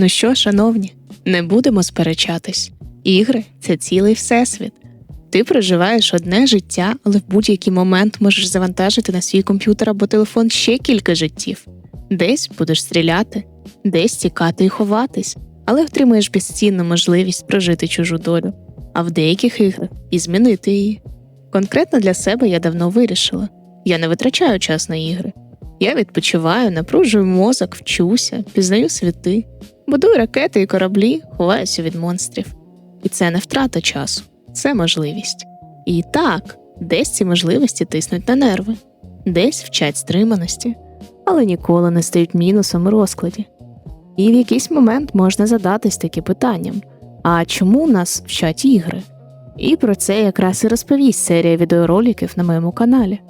Ну що, шановні, не будемо сперечатись. Ігри це цілий всесвіт. Ти проживаєш одне життя, але в будь-який момент можеш завантажити на свій комп'ютер або телефон ще кілька життів. Десь будеш стріляти, десь тікати і ховатись, але отримаєш безцінну можливість прожити чужу долю, а в деяких іграх і змінити її. Конкретно для себе я давно вирішила: я не витрачаю час на ігри. Я відпочиваю, напружую мозок, вчуся, пізнаю світи, будую ракети і кораблі, ховаюся від монстрів. І це не втрата часу, це можливість. І так, десь ці можливості тиснуть на нерви, десь вчать стриманості, але ніколи не стають мінусом у розкладі. І в якийсь момент можна задатись таки питанням: а чому нас вчать ігри? І про це якраз і розповість серія відеороликів на моєму каналі.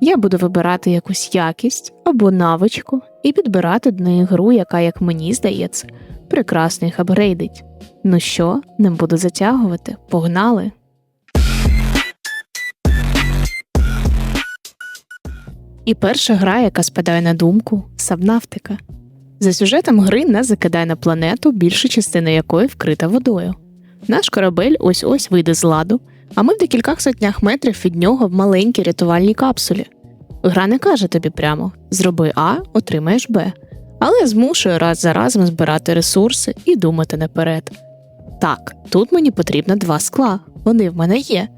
Я буду вибирати якусь якість або навичку і підбирати до неї гру, яка, як мені здається, прекрасно їх апгрейдить. Ну що, не буду затягувати, погнали! І перша гра, яка спадає на думку Сабнафтика. За сюжетом гри нас закидає на планету, більша частина якої вкрита водою. Наш корабель ось ось вийде з ладу, а ми в декількох сотнях метрів від нього в маленькій рятувальній капсулі. Гра не каже тобі прямо: зроби А, отримаєш Б, але змушує раз за разом збирати ресурси і думати наперед. Так, тут мені потрібно два скла, вони в мене є.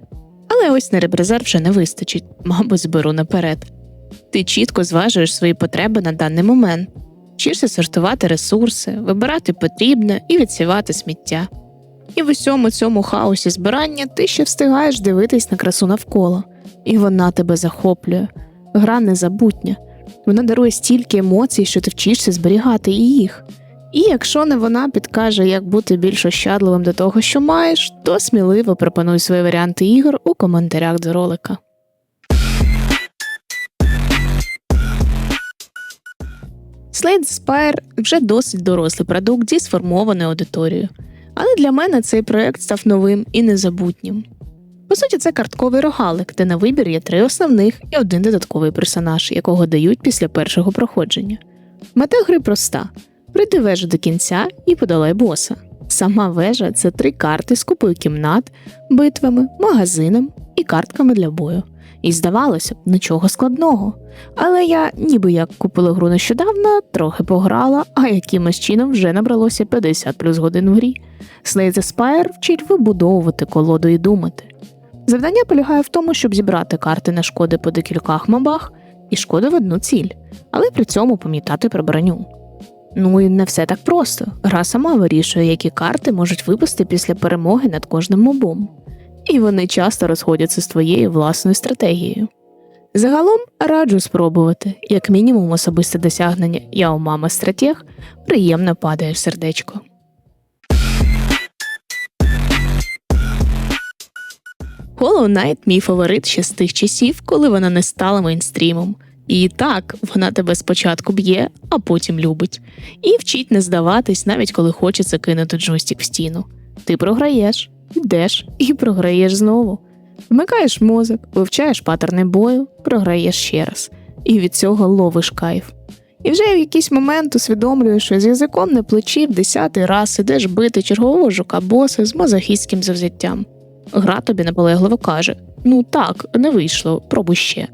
Але ось на ребрезерв вже не вистачить, мабуть, зберу наперед. Ти чітко зважуєш свої потреби на даний момент, вчишся сортувати ресурси, вибирати потрібне і відсівати сміття. І в усьому цьому хаосі збирання ти ще встигаєш дивитись на красу навколо, і вона тебе захоплює. Гра незабутня. Вона дарує стільки емоцій, що ти вчишся зберігати і їх. І якщо не вона підкаже, як бути більш ощадливим до того, що маєш, то сміливо пропонуй свої варіанти ігор у коментарях до ролика. Slade Spire вже досить дорослий продукт зі сформованою аудиторією, але для мене цей проект став новим і незабутнім. По суті, це картковий рогалик, де на вибір є три основних і один додатковий персонаж, якого дають після першого проходження. Мета гри проста: прийти вежу до кінця і подолай боса. Сама вежа це три карти з купою кімнат, битвами, магазином і картками для бою. І здавалося б, нічого складного. Але я, ніби як купила гру нещодавно, трохи пограла, а якимось чином вже набралося 50 плюс годин в грі. Slay the Spire вчить вибудовувати колоду і думати. Завдання полягає в тому, щоб зібрати карти на шкоди по декількох мобах і шкоди в одну ціль, але при цьому пам'ятати про броню. Ну і не все так просто. Гра сама вирішує, які карти можуть випасти після перемоги над кожним мобом. І вони часто розходяться з твоєю власною стратегією. Загалом раджу спробувати, як мінімум, особисте досягнення я у мама стратег приємно падає в сердечко. Hollow Knight – мій фаворит ще з тих часів, коли вона не стала мейнстрімом. І так, вона тебе спочатку б'є, а потім любить. І вчить не здаватись, навіть коли хочеться кинути джойстик в стіну. Ти програєш, йдеш і програєш знову. Вмикаєш мозок, вивчаєш паттерни бою, програєш ще раз, і від цього ловиш кайф. І вже в якийсь момент усвідомлюєш, що з язиком на плечі в десятий раз ідеш бити чергового жука боса з мазохістським завзяттям. Гра тобі наполегливо каже: ну так, не вийшло, пробуй ще.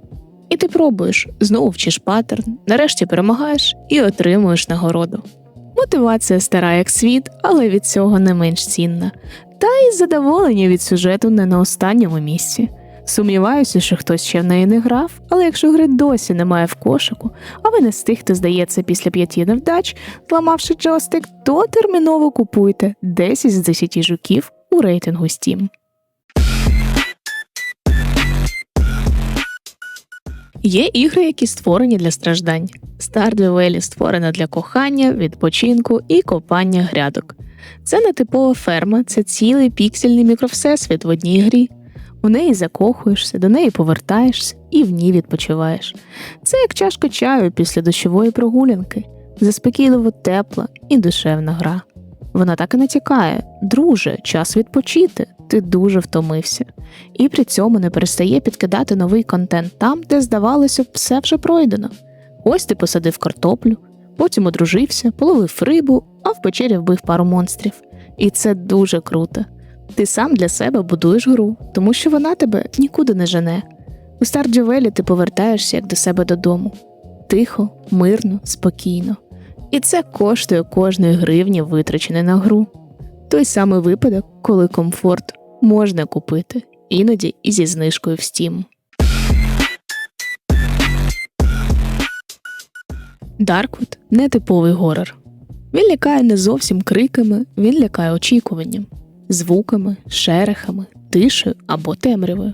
І ти пробуєш, знову вчиш паттерн, нарешті перемагаєш і отримуєш нагороду. Мотивація стара як світ, але від цього не менш цінна, та й задоволення від сюжету не на останньому місці. Сумніваюся, що хтось ще в неї не грав, але якщо гри досі немає в кошику, а ви не з тих, хто здається після п'яти невдач, зламавши джойстик, то терміново купуйте 10 з 10 жуків у рейтингу Steam. Є ігри, які створені для страждань. Stardew Valley створена для кохання, відпочинку і копання грядок. Це не типова ферма, це цілий піксельний мікровсесвіт в одній грі. В неї закохуєшся, до неї повертаєшся і в ній відпочиваєш. Це як чашка чаю після дощової прогулянки, заспокійливо тепла і душевна гра. Вона так і натякає, друже, час відпочити, ти дуже втомився, і при цьому не перестає підкидати новий контент там, де, здавалося, б, все вже пройдено. Ось ти посадив картоплю, потім одружився, половив рибу, а в печері вбив пару монстрів. І це дуже круто. Ти сам для себе будуєш гру, тому що вона тебе нікуди не жене. У Стардювелі ти повертаєшся як до себе додому. Тихо, мирно, спокійно. І це коштує кожної гривні, витраченої на гру. Той самий випадок, коли комфорт можна купити, іноді і зі знижкою в Steam. Дарквуд нетиповий горор. Він лякає не зовсім криками, він лякає очікуванням, звуками, шерехами, тишею або темрявою.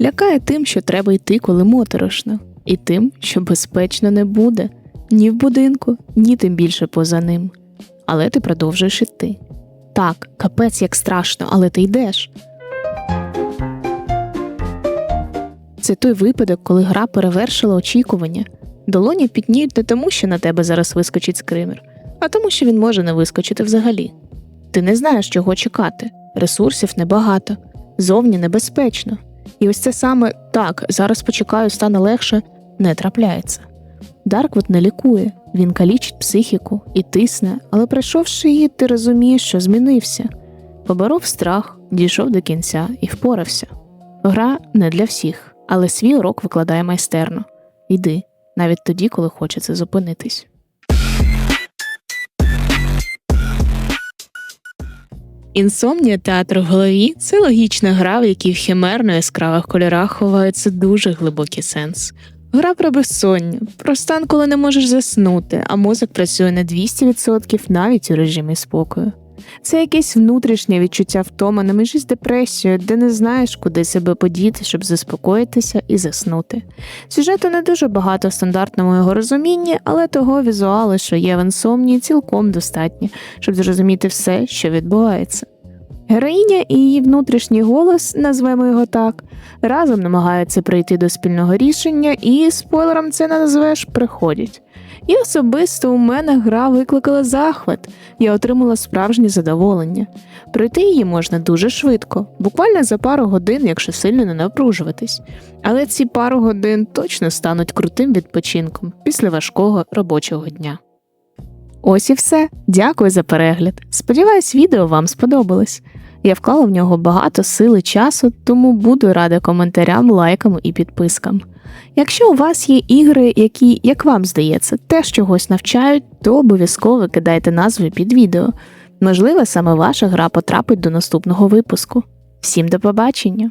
Лякає тим, що треба йти, коли моторошно, і тим, що безпечно не буде ні в будинку, ні тим більше поза ним. Але ти продовжуєш іти. Так, капець як страшно, але ти йдеш. Це той випадок, коли гра перевершила очікування. Долоні пітніють не тому, що на тебе зараз вискочить скример, а тому, що він може не вискочити взагалі. Ти не знаєш, чого чекати, ресурсів небагато, зовні небезпечно. І ось це саме так, зараз почекаю, стане легше, не трапляється. Дарквуд не лікує, він калічить психіку і тисне, але пройшовши її, ти розумієш, що змінився. Поборов страх, дійшов до кінця і впорався. Гра не для всіх, але свій урок викладає майстерно. Йди, навіть тоді, коли хочеться зупинитись. Інсомнія театр в голові це логічна гра, в якій в химерно яскравих кольорах ховається дуже глибокий сенс. Гра про безсоння, про стан, коли не можеш заснути, а мозок працює на 200% навіть у режимі спокою. Це якесь внутрішнє відчуття втоми на межі з депресією, де не знаєш, куди себе подіти, щоб заспокоїтися і заснути. Сюжету не дуже багато стандартному його розумінні, але того візуалу, що є в інсомнії, цілком достатньо, щоб зрозуміти все, що відбувається. Героїня і її внутрішній голос, назвемо його так, разом намагаються прийти до спільного рішення, і спойлером це не назвеш приходять. І особисто у мене гра викликала захват, я отримала справжнє задоволення. Пройти її можна дуже швидко, буквально за пару годин, якщо сильно не напружуватись. Але ці пару годин точно стануть крутим відпочинком після важкого робочого дня. Ось і все. Дякую за перегляд. Сподіваюсь, відео вам сподобалось. Я вклала в нього багато сили часу, тому буду рада коментарям, лайкам і підпискам. Якщо у вас є ігри, які, як вам здається, теж чогось навчають, то обов'язково кидайте назви під відео. Можливо, саме ваша гра потрапить до наступного випуску. Всім до побачення!